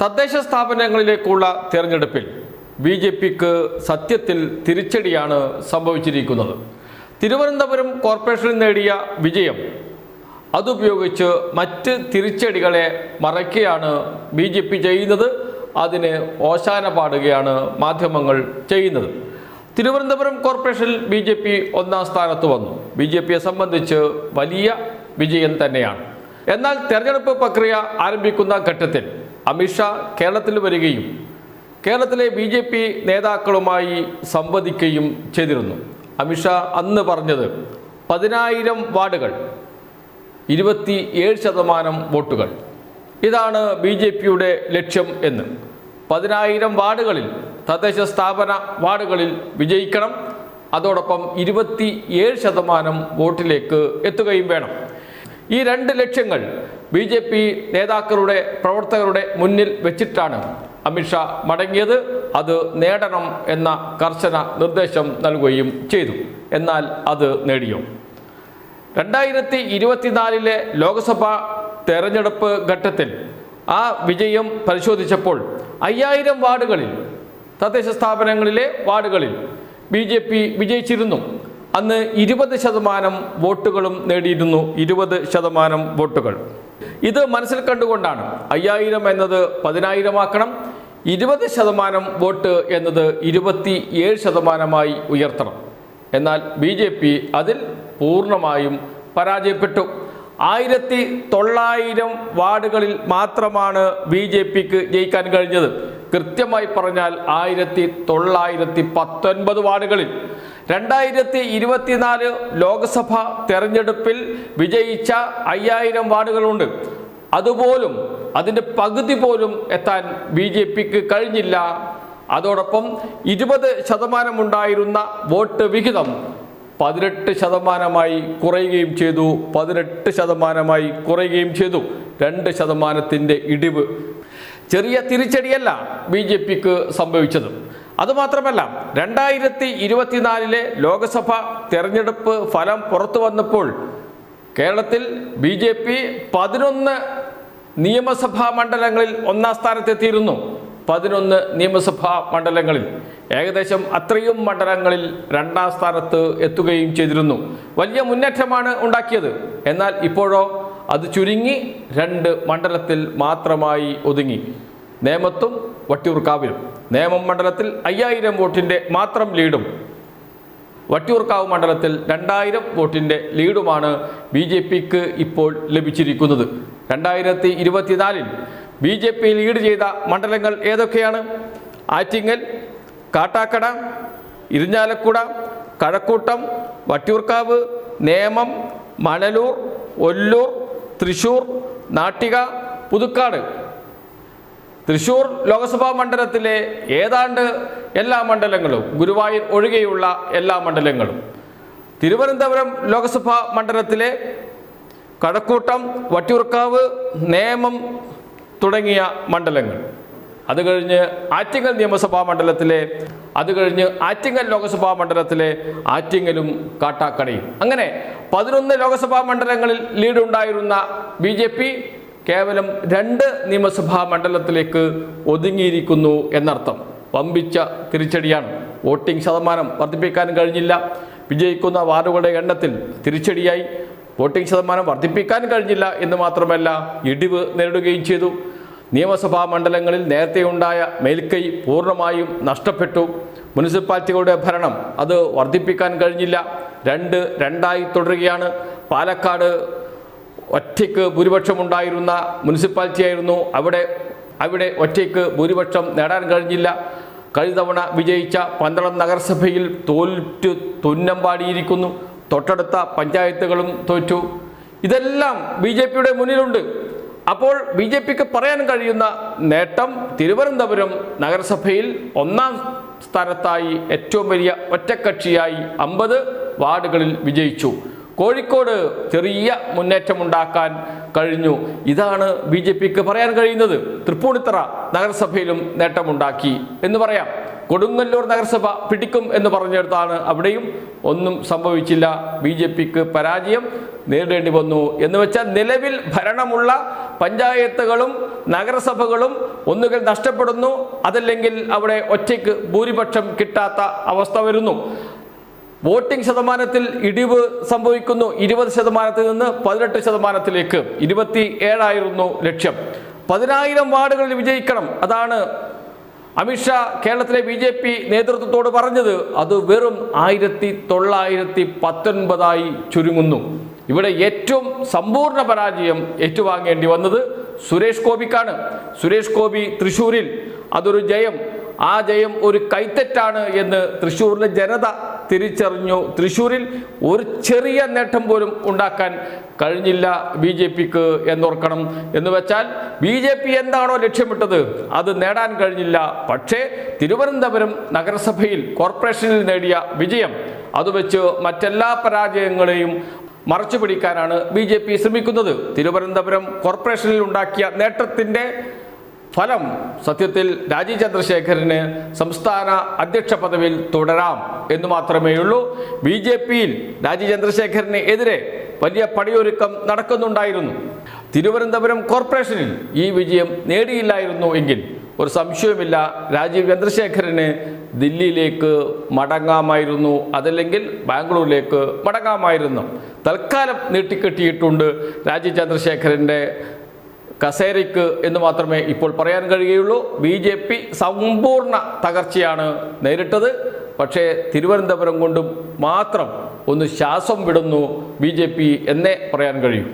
തദ്ദേശ സ്ഥാപനങ്ങളിലേക്കുള്ള തിരഞ്ഞെടുപ്പിൽ B J പിക്ക് സത്യത്തിൽ തിരിച്ചടിയാണ് സംഭവിച്ചിരിക്കുന്നത്. തിരുവനന്തപുരം കോർപ്പറേഷനിൽ നേടിയ വിജയം അതുപയോഗിച്ച് മറ്റ് തിരിച്ചടികളെ മറയ്ക്കുകയാണ് ബി ജെ പി ചെയ്യുന്നത്. അതിന് ഓശാന പാടുകയാണ് മാധ്യമങ്ങൾ ചെയ്യുന്നത്. തിരുവനന്തപുരം കോർപ്പറേഷനിൽ ബി ജെ പി ഒന്നാം സ്ഥാനത്ത് വന്നു. ബി ജെ പിയെ സംബന്ധിച്ച് വലിയ വിജയം തന്നെയാണ്. എന്നാൽ തെരഞ്ഞെടുപ്പ് പ്രക്രിയ ആരംഭിക്കുന്ന ഘട്ടത്തിൽ അമിത്ഷാ കേരളത്തിൽ വരികയും കേരളത്തിലെ ബി ജെ പി നേതാക്കളുമായി സംവദിക്കുകയും ചെയ്തിരുന്നു. അമിത്ഷാ അന്ന് പറഞ്ഞത് പതിനായിരം വാർഡുകൾ ഇരുപത്തി ഏഴ് ശതമാനം വോട്ടുകൾ. ഇതാണ് ബി ജെ പിയുടെ ലക്ഷ്യം എന്ന്. പതിനായിരം വാർഡുകളിൽ തദ്ദേശ സ്ഥാപന വാർഡുകളിൽ വിജയിക്കണം. അതോടൊപ്പം ഇരുപത്തി ഏഴ് ശതമാനം വോട്ടിലേക്ക് എത്തുകയും വേണം. ഈ രണ്ട് ലക്ഷ്യങ്ങൾ ബി ജെ പി നേതാക്കളുടെ പ്രവർത്തകരുടെ മുന്നിൽ വെച്ചിട്ടാണ് അമിത്ഷാ മടങ്ങിയത്. അത് നേടണം എന്ന കർശന നിർദ്ദേശം നൽകുകയും ചെയ്തു. എന്നാൽ അത് നേടിയോ? രണ്ടായിരത്തി ഇരുപത്തിനാലിലെ ലോക്സഭാ തെരഞ്ഞെടുപ്പ് ഘട്ടത്തിൽ ആ വിജയം പരിശോധിച്ചപ്പോൾ അയ്യായിരം വാർഡുകളിൽ തദ്ദേശ സ്ഥാപനങ്ങളിലെ വാർഡുകളിൽ ബി ജെ പി വിജയിച്ചിരുന്നു. അന്ന് ഇരുപത് ശതമാനം വോട്ടുകളും നേടിയിരുന്നു ഇരുപത് ശതമാനം വോട്ടുകൾ. ഇത് മനസ്സിൽ കണ്ടുകൊണ്ടാണ് അയ്യായിരം എന്നത് പതിനായിരമാക്കണം ഇരുപത് ശതമാനം വോട്ട് എന്നത് ഇരുപത്തി ഏഴ് ശതമാനമായി ഉയർത്തണം. എന്നാൽ ബി ജെ പി അതിൽ പൂർണമായും പരാജയപ്പെട്ടു. ആയിരത്തി തൊള്ളായിരം വാർഡുകളിൽ മാത്രമാണ് ബി ജെ പിക്ക് ജയിക്കാൻ കഴിഞ്ഞത്. കൃത്യമായി പറഞ്ഞാൽ ആയിരത്തി തൊള്ളായിരത്തി പത്തൊൻപത് വാർഡുകളിൽ രണ്ടായിരത്തി ഇരുപത്തിനാല് ലോക്സഭ തെരഞ്ഞെടുപ്പിൽ വിജയിച്ച അയ്യായിരം വാർഡുകളുണ്ട്. അതുപോലും അതിന്റെ പകുതി പോലും എത്താൻ ബി ജെ പിക്ക് കഴിഞ്ഞില്ല. അതോടൊപ്പം ഇരുപത് ശതമാനമുണ്ടായിരുന്ന വോട്ട് വിഹിതം പതിനെട്ട് ശതമാനമായി കുറയുകയും ചെയ്തു. പതിനെട്ട് ശതമാനമായി കുറയുകയും ചെയ്തു. രണ്ട് ശതമാനത്തിന്റെ ഇടിവ്. ചെറിയ തിരിച്ചടിയല്ല ബി ജെ പിക്ക് സംഭവിച്ചത്. അതുമാത്രമല്ല രണ്ടായിരത്തി ഇരുപത്തിനാലിലെ ലോക്സഭ തെരഞ്ഞെടുപ്പ് ഫലം പുറത്തു വന്നപ്പോൾ കേരളത്തിൽ ബി ജെ പി പതിനൊന്ന് നിയമസഭാ മണ്ഡലങ്ങളിൽ ഒന്നാം സ്ഥാനത്തെത്തിയിരുന്നു. പതിനൊന്ന് നിയമസഭാ മണ്ഡലങ്ങളിൽ. ഏകദേശം അത്രയും മണ്ഡലങ്ങളിൽ രണ്ടാം സ്ഥാനത്ത് എത്തുകയും ചെയ്തിരുന്നു. വലിയ മുന്നേറ്റമാണ് ഉണ്ടാക്കിയത്. എന്നാൽ ഇപ്പോഴോ അത് ചുരുങ്ങി രണ്ട് മണ്ഡലത്തിൽ മാത്രമായി ഒതുങ്ങി. നേമത്തും വട്ടിയൂർക്കാവിലും. നേമം മണ്ഡലത്തിൽ അയ്യായിരം വോട്ടിന്റെ മാത്രം ലീഡും. വട്ടിയൂർക്കാവ് മണ്ഡലത്തിൽ രണ്ടായിരം വോട്ടിന്റെ ലീഡുമാണ് ബി ജെ പിക്ക് ഇപ്പോൾ ലഭിച്ചിരിക്കുന്നത്. രണ്ടായിരത്തി ഇരുപത്തിനാലിൽ ബി ജെ പി ലീഡ് ചെയ്ത മണ്ഡലങ്ങൾ ഏതൊക്കെയാണ്? ആറ്റിങ്ങൽ കാട്ടാക്കട ഇരിഞ്ഞാലക്കുട കഴക്കൂട്ടം വട്ടിയൂർക്കാവ് നേമം മണലൂർ ഒല്ലൂർ തൃശൂർ നാട്ടിക പുതുക്കാട്. തൃശൂർ ലോക്സഭാ മണ്ഡലത്തിലെ ഏതാണ്ട് എല്ലാ മണ്ഡലങ്ങളും ഗുരുവായൂർ ഒഴികെയുള്ള എല്ലാ മണ്ഡലങ്ങളും. തിരുവനന്തപുരം ലോക്സഭാ മണ്ഡലത്തിലെ കഴക്കൂട്ടം വട്ടിയൂർക്കാവ് നേമം തുടങ്ങിയ മണ്ഡലങ്ങൾ. അത് കഴിഞ്ഞ് ആറ്റിങ്ങൽ നിയമസഭാ മണ്ഡലത്തിലെ അത് കഴിഞ്ഞ് ആറ്റിങ്ങൽ ലോക്സഭാ മണ്ഡലത്തിലെ ആറ്റിങ്ങലും കാട്ടാക്കടയും. അങ്ങനെ പതിനൊന്ന് ലോക്സഭാ മണ്ഡലങ്ങളിൽ ലീഡുണ്ടായിരുന്ന ബി ജെ പി കേവലം രണ്ട് നിയമസഭാ മണ്ഡലത്തിലേക്ക് ഒതുങ്ങിയിരിക്കുന്നു എന്നർത്ഥം. വമ്പിച്ച തിരിച്ചടിയാണ്. വോട്ടിംഗ് ശതമാനം വർദ്ധിപ്പിക്കാൻ കഴിഞ്ഞില്ല. വിജയിക്കുന്ന വാർഡുകളുടെ എണ്ണത്തിൽ തിരിച്ചടിയായി. വോട്ടിംഗ് ശതമാനം വർദ്ധിപ്പിക്കാൻ കഴിഞ്ഞില്ല എന്ന് മാത്രമല്ല ഇടിവ് നേരിടുകയും ചെയ്തു. നിയമസഭാ മണ്ഡലങ്ങളിൽ നേരത്തെ ഉണ്ടായ മേൽക്കൈ പൂർണമായും നഷ്ടപ്പെട്ടു. മുനിസിപ്പാലിറ്റികളുടെ ഭരണം അത് വർദ്ധിപ്പിക്കാൻ കഴിഞ്ഞില്ല. രണ്ട് രണ്ടായി തുടരുകയാണ്. പാലക്കാട് ഒറ്റയ്ക്ക് ഭൂരിപക്ഷമുണ്ടായിരുന്ന മുനിസിപ്പാലിറ്റി ആയിരുന്നു അവിടെ അവിടെ ഒറ്റയ്ക്ക് ഭൂരിപക്ഷം നേടാൻ കഴിഞ്ഞില്ല. കഴിഞ്ഞ തവണ വിജയിച്ച പന്തളം നഗരസഭയിൽ തോറ്റു തുന്നം പാടിയിരിക്കുന്നു. തൊട്ടടുത്ത പഞ്ചായത്തുകളും തോറ്റു. ഇതെല്ലാം ബി ജെ പിയുടെ മുന്നിലുണ്ട്. അപ്പോൾ ബി ജെ പിക്ക് പറയാൻ കഴിയുന്ന നേട്ടം തിരുവനന്തപുരം നഗരസഭയിൽ ഒന്നാം സ്ഥാനത്തായി ഏറ്റവും വലിയ ഒറ്റക്കക്ഷിയായി അമ്പത് വാർഡുകളിൽ വിജയിച്ചു. കോഴിക്കോട് ചെറിയ മുന്നേറ്റമുണ്ടാക്കാൻ കഴിഞ്ഞു. ഇതാണ് ബി ജെ പിക്ക് പറയാൻ കഴിയുന്നത്. തൃപ്പൂണിത്തറ നഗരസഭയിലും നേട്ടമുണ്ടാക്കി എന്ന് പറയാം. കൊടുങ്ങല്ലൂർ നഗരസഭ പിടിക്കും എന്ന് പറഞ്ഞെടുത്താണ് അവിടെയും. ഒന്നും സംഭവിച്ചില്ല. ബി ജെ പിക്ക് പരാജയം നേരിടേണ്ടി വന്നു എന്ന് വെച്ചാൽ നിലവിൽ ഭരണമുള്ള പഞ്ചായത്തുകളും നഗരസഭകളും ഒന്നുകിൽ നഷ്ടപ്പെടുന്നു അതല്ലെങ്കിൽ അവിടെ ഒറ്റയ്ക്ക് ഭൂരിപക്ഷം കിട്ടാത്ത അവസ്ഥ വരുന്നു. വോട്ടിംഗ് ശതമാനത്തിൽ ഇടിവ് സംഭവിക്കുന്നു. ഇരുപത് ശതമാനത്തിൽ നിന്ന് പതിനെട്ട് ശതമാനത്തിലേക്ക്. ഇരുപത്തി ഏഴായിരുന്നു ലക്ഷ്യം. പതിനായിരം വാർഡുകളിൽ വിജയിക്കണം. അതാണ് അമിത്ഷാ കേരളത്തിലെ ബി ജെ പി നേതൃത്വത്തോട് പറഞ്ഞത്. അത് വെറും ആയിരത്തി തൊള്ളായിരത്തി പത്തൊൻപതായി ചുരുങ്ങുന്നു. ഇവിടെ ഏറ്റവും സമ്പൂർണ പരാജയം ഏറ്റുവാങ്ങേണ്ടി വന്നത് സുരേഷ് ഗോപിക്കാണ്. സുരേഷ് ഗോപി തൃശ്ശൂരിൽ അതൊരു ജയം. ആ ജയം ഒരു കൈത്തെറ്റാണ് എന്ന് തൃശ്ശൂരിലെ ജനത തിരിച്ചറിഞ്ഞു. തൃശ്ശൂരിൽ ഒരു ചെറിയ നേട്ടം പോലും ഉണ്ടാക്കാൻ കഴിഞ്ഞില്ല ബി ജെ പിക്ക് എന്നോർക്കണം. എന്ന് വെച്ചാൽ ബി ജെ പി എന്താണോ ലക്ഷ്യമിട്ടത് അത് നേടാൻ കഴിഞ്ഞില്ല. പക്ഷേ തിരുവനന്തപുരം നഗരസഭയിൽ കോർപ്പറേഷനിൽ നേടിയ വിജയം അത് വെച്ച് മറ്റെല്ലാ പരാജയങ്ങളെയും മറച്ചു പിടിക്കാനാണ് ബി ജെ പി ശ്രമിക്കുന്നത്. തിരുവനന്തപുരം കോർപ്പറേഷനിൽ ഉണ്ടാക്കിയ നേട്ടത്തിന്റെ ഫലം സത്യത്തിൽ രാജീവ് ചന്ദ്രശേഖരന് സംസ്ഥാന അധ്യക്ഷ പദവിയിൽ തുടരാം എന്ന് മാത്രമേയുള്ളൂ. ബി ജെ പിയിൽ രാജീവ് ചന്ദ്രശേഖരന് എതിരെ വലിയ പടിയൊരുക്കം നടക്കുന്നുണ്ടായിരുന്നു. തിരുവനന്തപുരം കോർപ്പറേഷനിൽ ഈ വിജയം നേടിയില്ലായിരുന്നു എങ്കിൽ ഒരു സംശയവുമില്ല രാജീവ് ചന്ദ്രശേഖരന് ദില്ലിയിലേക്ക് മടങ്ങാമായിരുന്നു. അതല്ലെങ്കിൽ ബാംഗ്ലൂരിലേക്ക് മടങ്ങാമായിരുന്നു. തൽക്കാലം നീട്ടിക്കെട്ടിയിട്ടുണ്ട് രാജീവ് ചന്ദ്രശേഖരന്റെ കസേരയ്ക്ക് എന്ന് മാത്രമേ ഇപ്പോൾ പറയാൻ കഴിയുകയുള്ളൂ. ബി ജെ പി സമ്പൂർണ തകർച്ചയാണ് നേരിട്ടത്. പക്ഷേ തിരുവനന്തപുരം കൊണ്ടും മാത്രം ഒന്ന് ശ്വാസം വിടുന്നു ബി ജെ പി എന്നേ പറയാൻ കഴിയൂ.